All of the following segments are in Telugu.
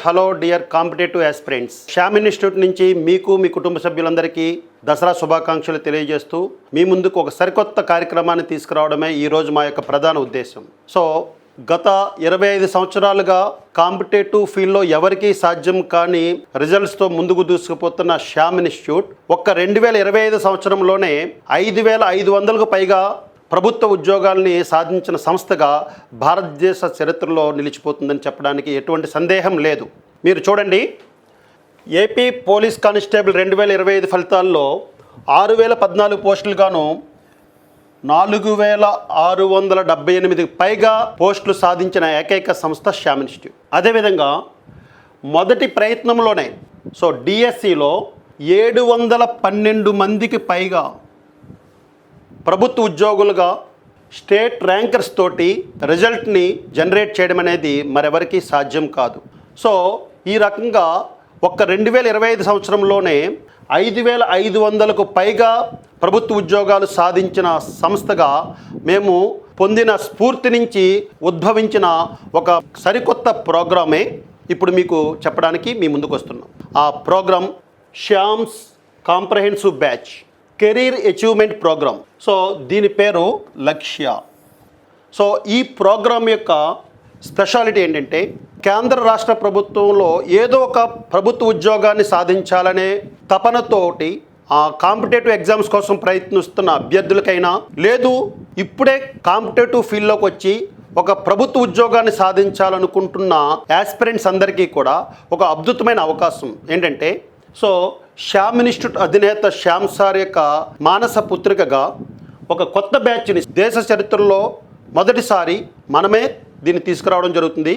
Hello dear competitive aspirants Shyam institute నుంచి మీకు మీ కుటుంబ సభ్యులందరికీ దసరా శుభాకాంక్షలు తెలియజేస్తూ మీ ముందుకు ఒక సరికొత్త కార్యక్రమాన్ని తీసుకురావడమే ఈరోజు మా యొక్క ప్రధాన ఉద్దేశం. సో గత ఇరవై ఐదు సంవత్సరాలుగా కాంపిటేటివ్ ఫీల్డ్లో ఎవరికీ సాధ్యం కాని రిజల్ట్స్తో ముందుకు దూసుకుపోతున్న శ్యామ్ ఇన్స్టిట్యూట్ ఒక్క రెండు వేల ఇరవై ఐదు సంవత్సరంలోనే ఐదు వేల ఐదు వందలకు పైగా ప్రభుత్వ ఉద్యోగాల్ని సాధించిన సంస్థగా భారతదేశ చరిత్రలో నిలిచిపోతుందని చెప్పడానికి ఎటువంటి సందేహం లేదు. మీరు చూడండి. ఏపీ పోలీస్ కానిస్టేబుల్ రెండు వేల ఇరవై ఐదు ఫలితాల్లో ఆరు వేల పద్నాలుగు పోస్టులుగాను నాలుగు వేల ఆరు వందల డెబ్బై ఎనిమిది పైగా పోస్టులు సాధించిన ఏకైక సంస్థ శ్యామ్ ఇన్స్టిట్యూట్ అదేవిధంగా మొదటి ప్రయత్నంలోనే సో డిఎస్సిలో ఏడు వందల పన్నెండు మందికి పైగా ప్రభుత్వ ఉద్యోగులుగా స్టేట్ ర్యాంకర్స్ తోటి రిజల్ట్ని జనరేట్ చేయడం అనేది మరెవరికి సాధ్యం కాదు. సో ఈ రకంగా ఒక్క రెండు వేల ఇరవై ఐదు సంవత్సరంలోనే ఐదు వేల ఐదు వందలకు పైగా ప్రభుత్వ ఉద్యోగాలు సాధించిన సంస్థగా మేము పొందిన స్ఫూర్తి నుంచి ఉద్భవించిన ఒక సరికొత్త ప్రోగ్రామే ఇప్పుడు మీకు చెప్పడానికి మీ ముందుకు వస్తున్నాం ఆ program Shyam's comprehensive batch. Career achievement program so దీని పేరు లక్ష్య. సో ఈ ప్రోగ్రామ్ యొక్క స్పెషాలిటీ ఏంటంటే కేంద్ర రాష్ట్ర ప్రభుత్వంలో ఏదో ఒక ప్రభుత్వ ఉద్యోగాన్ని సాధించాలనే తపనతోటి ఆ కాంపిటేటివ్ ఎగ్జామ్స్ కోసం ప్రయత్నిస్తున్న అభ్యర్థులకైనా లేదు ఇప్పుడే కాంపిటేటివ్ ఫీల్డ్లోకి వచ్చి ఒక ప్రభుత్వ ఉద్యోగాన్ని సాధించాలనుకుంటున్న యాస్పిరెంట్స్ అందరికీ కూడా ఒక అద్భుతమైన అవకాశం. ఏంటంటే సో శ్యామ్ ఇన్స్టిట్యూట్ అధినేత శ్యామ్ సార్ యొక్క మానస పుత్రికగా ఒక కొత్త బ్యాచ్ని దేశ చరిత్రలో మొదటిసారి మనమే దీన్ని తీసుకురావడం జరుగుతుంది.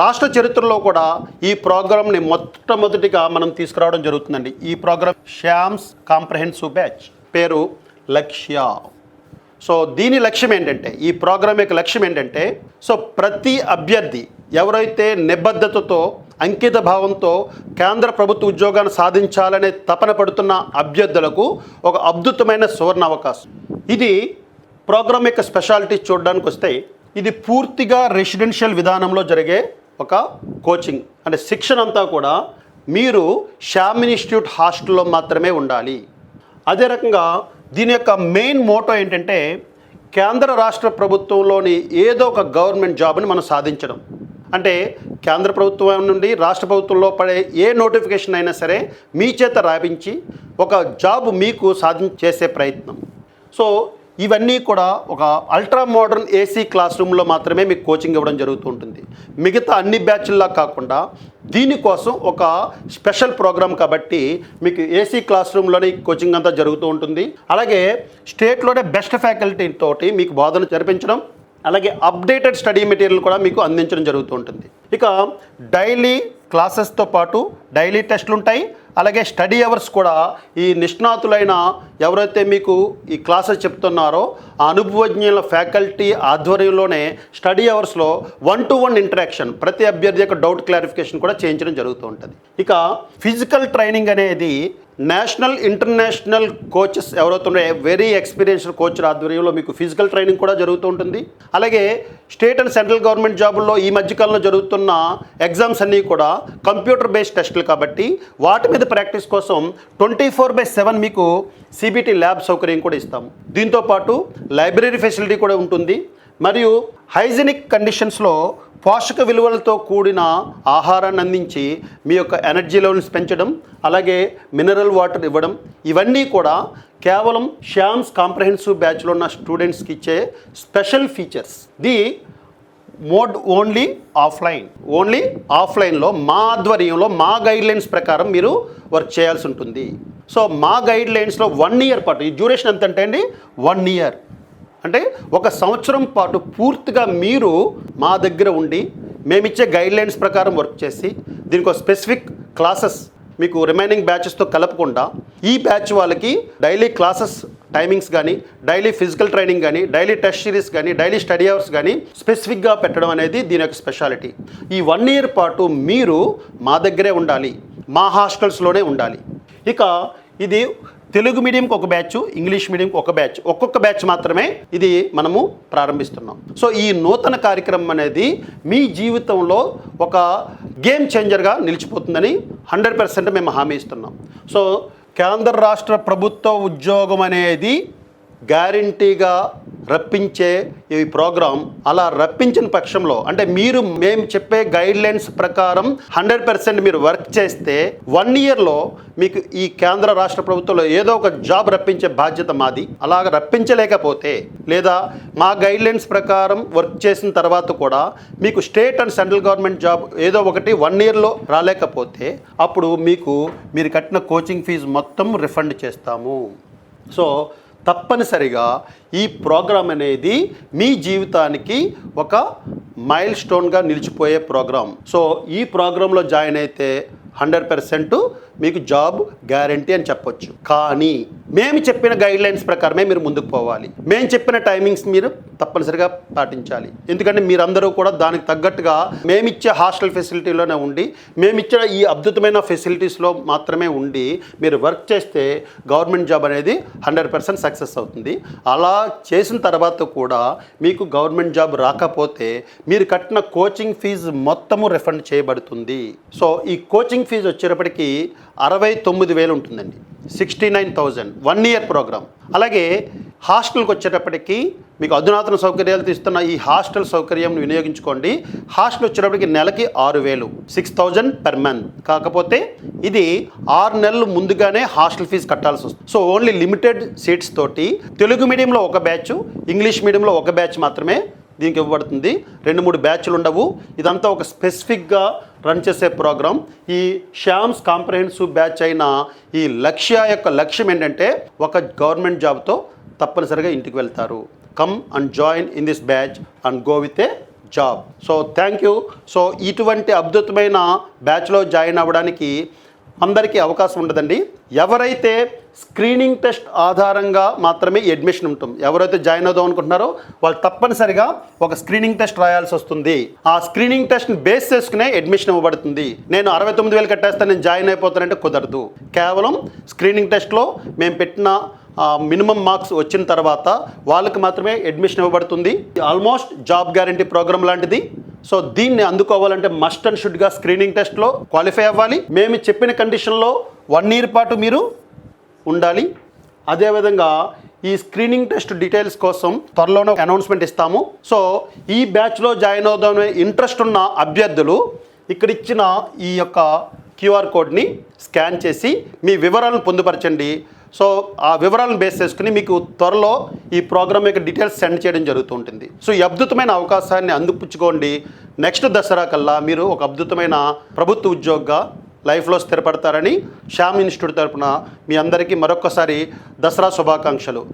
రాష్ట్ర చరిత్రలో కూడా ఈ ప్రోగ్రామ్ని మొట్టమొదటిగా మనం తీసుకురావడం జరుగుతుందండి. ఈ ప్రోగ్రామ్ శ్యామ్స్ కాంప్రహెన్సివ్ బ్యాచ్. పేరు లక్ష్య. సో దీని లక్ష్యం ఏంటంటే ఈ ప్రోగ్రామ్ యొక్క లక్ష్యం ఏంటంటే సో ప్రతి అభ్యర్థి ఎవరైతే నిబద్ధతతో అంకిత భావంతో కేంద్ర ప్రభుత్వ ఉద్యోగాన్ని సాధించాలనే తపన పడుతున్న అభ్యర్థులకు ఒక అద్భుతమైన సువర్ణ అవకాశం. ఇది ప్రోగ్రామ్ యొక్క స్పెషాలిటీ చూడడానికి వస్తే ఇది పూర్తిగా రెసిడెన్షియల్ విధానంలో జరిగే ఒక కోచింగ్. అంటే శిక్షణ అంతా కూడా మీరు శ్యామ్ ఇన్స్టిట్యూట్ హాస్టల్లో మాత్రమే ఉండాలి. అదే రకంగా దీని యొక్క మెయిన్ మోటో ఏంటంటే కేంద్ర రాష్ట్ర ప్రభుత్వంలోని ఏదో ఒక గవర్నమెంట్ జాబ్ని మనం సాధించడం. అంటే కేంద్ర ప్రభుత్వం నుండి రాష్ట్ర ప్రభుత్వంలో పడే ఏ నోటిఫికేషన్ అయినా సరే మీ చేత రాపించి ఒక జాబ్ మీకు సాధించేసే ప్రయత్నం. సో ఇవన్నీ కూడా ఒక అల్ట్రా మోడర్న్ ఏసీ క్లాస్ రూమ్లో మాత్రమే మీకు కోచింగ్ ఇవ్వడం జరుగుతూ ఉంటుంది. మిగతా అన్ని బ్యాచ్ల్లా కాకుండా దీనికోసం ఒక స్పెషల్ ప్రోగ్రామ్ కాబట్టి మీకు ఏసీ క్లాస్ రూమ్లోనే కోచింగ్ అంతా జరుగుతూ ఉంటుంది. అలాగే స్టేట్లోనే బెస్ట్ ఫ్యాకల్టీ తోటి మీకు బోధన జరిపించడం అలాగే అప్డేటెడ్ స్టడీ మెటీరియల్ కూడా మీకు అందించడం జరుగుతూ ఉంటుంది. ఇక డైలీ క్లాసెస్తో పాటు డైలీ టెస్ట్లు ఉంటాయి. అలాగే స్టడీ అవర్స్ కూడా ఈ నిష్ణాతులైన ఎవరైతే మీకు ఈ క్లాసెస్ చెప్తున్నారో ఆ అనుభవజ్ఞుల ఫ్యాకల్టీ ఆధ్వర్యంలోనే స్టడీ అవర్స్లో వన్ టు వన్ ఇంటరాక్షన్ ప్రతి అభ్యర్థి యొక్క డౌట్ క్లారిఫికేషన్ కూడా చేయించడం జరుగుతూ ఉంటుంది. ఇక ఫిజికల్ ట్రైనింగ్ అనేది నేషనల్ ఇంటర్నేషనల్ కోచెస్ ఎవరైతున్నాయో వెరీ ఎక్స్పీరియన్స్డ్ కోచ్ల ఆధ్వర్యంలో మీకు ఫిజికల్ ట్రైనింగ్ కూడా జరుగుతూ ఉంటుంది. అలాగే స్టేట్ అండ్ సెంట్రల్ గవర్నమెంట్ జాబుల్లో ఈ మధ్యకాలంలో జరుగుతున్న ఎగ్జామ్స్ అన్నీ కూడా కంప్యూటర్ బేస్డ్ టెస్టులు కాబట్టి వాటి మీద ప్రాక్టీస్ కోసం ట్వంటీ ఫోర్ బై సెవెన్ మీకు సిబిటి ల్యాబ్ సౌకర్యం కూడా ఇస్తాము దీంతోపాటు లైబ్రరీ ఫెసిలిటీ కూడా ఉంటుంది. మరియు హైజెనిక్ కండిషన్స్లో పోషక విలువలతో కూడిన ఆహారాన్ని అందించి మీ యొక్క ఎనర్జీ లెవెల్స్ పెంచడం అలాగే మినరల్ వాటర్ ఇవ్వడం ఇవన్నీ కూడా కేవలం శ్యామ్స్ కాంప్రహెన్సివ్ బ్యాచ్లో ఉన్న స్టూడెంట్స్కి ఇచ్చే special features. The mode only offline. Only ఆఫ్లైన్లో మా ఆధ్వర్యంలో మా గైడ్లైన్స్ ప్రకారం మీరు వర్క్ చేయాల్సి ఉంటుంది. సో మా గైడ్లైన్స్లో వన్ ఇయర్ పాటు ఈ డ్యూరేషన్ ఎంత అంటే అండి? One year. అంటే ఒక సంవత్సరం పాటు పూర్తిగా మీరు మా దగ్గర ఉండి మేమిచ్చే గైడ్లైన్స్ ప్రకారం వర్క్ చేసి దీనికి ఒక స్పెసిఫిక్ క్లాసెస్ మీకు రిమైనింగ్ బ్యాచెస్తో కలపకుండా ఈ బ్యాచ్ వాళ్ళకి డైలీ క్లాసెస్ టైమింగ్స్ కానీ డైలీ ఫిజికల్ ట్రైనింగ్ కానీ డైలీ టెస్ట్ సిరీస్ కానీ డైలీ స్టడీ అవర్స్ కానీ స్పెసిఫిక్గా పెట్టడం అనేది దీని యొక్క స్పెషాలిటీ ఈ వన్ ఇయర్ పాటు మీరు మా దగ్గరే ఉండాలి. మా హాస్టల్స్లోనే ఉండాలి. ఇక ఇది తెలుగు మీడియంకి ఒక బ్యాచ్ ఇంగ్లీష్ మీడియంకి ఒక బ్యాచ్ ఒక్కొక్క బ్యాచ్ మాత్రమే ఇది మనము ప్రారంభిస్తున్నాం. సో ఈ నూతన కార్యక్రమం అనేది మీ జీవితంలో ఒక గేమ్ చేంజర్గా నిలిచిపోతుందని హండ్రెడ్ పర్సెంట్ మేము హామీ ఇస్తున్నాం. సో కేంద్ర రాష్ట్ర ప్రభుత్వ ఉద్యోగం అనేది గ్యారంటీగా రప్పించే ఈ ప్రోగ్రాం అలా రప్పించిన పక్షంలో అంటే మీరు మేము చెప్పే గైడ్ లైన్స్ ప్రకారం హండ్రెడ్ పర్సెంట్ మీరు వర్క్ చేస్తే వన్ ఇయర్లో మీకు ఈ కేంద్ర రాష్ట్ర ప్రభుత్వంలో ఏదో ఒక జాబ్ రప్పించే బాధ్యత మాది. అలాగ రప్పించలేకపోతే లేదా మా గైడ్ లైన్స్ ప్రకారం వర్క్ చేసిన తర్వాత కూడా మీకు state and central government job ఏదో ఒకటి వన్ ఇయర్లో రాలేకపోతే అప్పుడు మీకు మీరు కట్టిన కోచింగ్ ఫీజు మొత్తం రిఫండ్ చేస్తాము. సో తప్పనిసరిగా ఈ ప్రోగ్రాం అనేది మీ జీవితానికి ఒక మైల్ స్టోన్గా నిలిచిపోయే ప్రోగ్రాం. సో ఈ ప్రోగ్రాంలో జాయిన్ అయితే హండ్రెడ్ పర్సెంట్ మీకు జాబ్ గ్యారంటీ అని చెప్పొచ్చు. కానీ మేము చెప్పిన గైడ్లైన్స్ ప్రకారమే మీరు ముందుకు పోవాలి. మేము చెప్పిన టైమింగ్స్ మీరు తప్పనిసరిగా పాటించాలి. ఎందుకంటే మీరందరూ కూడా దానికి తగ్గట్టుగా మేమిచ్చే హాస్టల్ ఫెసిలిటీలోనే ఉండి మేమిచ్చే ఈ అద్భుతమైన ఫెసిలిటీస్లో మాత్రమే ఉండి మీరు వర్క్ చేస్తే గవర్నమెంట్ జాబ్ అనేది హండ్రెడ్ పర్సెంట్ సక్సెస్ అవుతుంది. అలా చేసిన తర్వాత కూడా మీకు గవర్నమెంట్ జాబ్ రాకపోతే మీరు కట్టిన కోచింగ్ ఫీజు మొత్తము రిఫండ్ చేయబడుతుంది. సో ఈ కోచింగ్ ఫీజు వచ్చేటప్పటికి అరవై తొమ్మిది వేలు ఉంటుందండి. Sixty nine thousand one year programme. అలాగే హాస్టల్కి వచ్చేటప్పటికి మీకు అధునాతన సౌకర్యాలు తీస్తున్న ఈ హాస్టల్ సౌకర్యం వినియోగించుకోండి. హాస్టల్ వచ్చేటప్పటికి నెలకి ఆరు వేలు సిక్స్ థౌజండ్ పర్ మంత్ కాకపోతే ఇది ఆరు నెలలు ముందుగానే హాస్టల్ ఫీజు కట్టాల్సి వస్తుంది. సో ఓన్లీ లిమిటెడ్ సీట్స్ తోటి తెలుగు మీడియంలో ఒక బ్యాచ్ ఇంగ్లీష్ మీడియంలో ఒక బ్యాచ్ మాత్రమే దీనికి ఇవ్వబడుతుంది. రెండు మూడు బ్యాచ్లు ఉండవు. ఇదంతా ఒక స్పెసిఫిక్గా రన్ చేసే ప్రోగ్రామ్ ఈ శ్యామ్స్ కాంప్రహెన్సివ్ బ్యాచ్ అయిన ఈ లక్ష్య యొక్క లక్ష్యం ఏంటంటే ఒక గవర్నమెంట్ జాబ్తో తప్పనిసరిగా ఇంటికి వెళ్తారు. Come and join in this batch and go with a job. So thank you. So ఇటువంటి అద్భుతమైన బ్యాచ్లో జాయిన్ అవ్వడానికి అందరికీ అవకాశం ఉండదండి. ఎవరైతే స్క్రీనింగ్ టెస్ట్ ఆధారంగా మాత్రమే అడ్మిషన్ ఉంటుంది ఎవరైతే జాయిన్ అవుదాం అనుకుంటున్నారో వాళ్ళు తప్పనిసరిగా ఒక స్క్రీనింగ్ టెస్ట్ రాయాల్సి వస్తుంది. ఆ స్క్రీనింగ్ టెస్ట్ని బేస్ చేసుకునే అడ్మిషన్ ఇవ్వబడుతుంది. నేను అరవై తొమ్మిది వేలు కట్టేస్తే నేను జాయిన్ అయిపోతానంటే కుదరదు. కేవలం స్క్రీనింగ్ టెస్ట్లో మేము పెట్టిన మినిమం మార్క్స్ వచ్చిన తర్వాత వాళ్ళకి మాత్రమే అడ్మిషన్ ఇవ్వబడుతుంది. ఆల్మోస్ట్ జాబ్ గ్యారంటీ ప్రోగ్రామ్ లాంటిది. సో దీన్ని అందుకోవాలంటే మస్ట్ అండ్ షుడ్గా స్క్రీనింగ్ టెస్ట్లో క్వాలిఫై అవ్వాలి. మేము చెప్పిన కండిషన్లో వన్ ఇయర్ పాటు మీరు ఉండాలి. అదేవిధంగా ఈ స్క్రీనింగ్ టెస్ట్ డీటెయిల్స్ కోసం త్వరలోనే అనౌన్స్మెంట్ ఇస్తాము. సో ఈ బ్యాచ్లో జాయిన్ అవుదామనే ఇంట్రెస్ట్ ఉన్న అభ్యర్థులు ఇక్కడ ఇచ్చిన ఈ యొక్క క్యూఆర్ కోడ్ని స్కాన్ చేసి మీ వివరాలను పొందుపరచండి. సో ఆ వివరాలను బేస్ చేసుకుని మీకు త్వరలో ఈ ప్రోగ్రామ్ యొక్క డీటెయిల్స్ సెండ్ చేయడం జరుగుతూ ఉంటుంది. సో ఈ అద్భుతమైన అవకాశాన్ని అందిపుచ్చుకోండి. నెక్స్ట్ దసరా కల్లా మీరు ఒక అద్భుతమైన ప్రభుత్వ ఉద్యోగగా లైఫ్లో స్థిరపడతారని శ్యామ్ ఇన్స్టిట్యూట్ తరపున మీ అందరికీ మరొకసారి దసరా శుభాకాంక్షలు.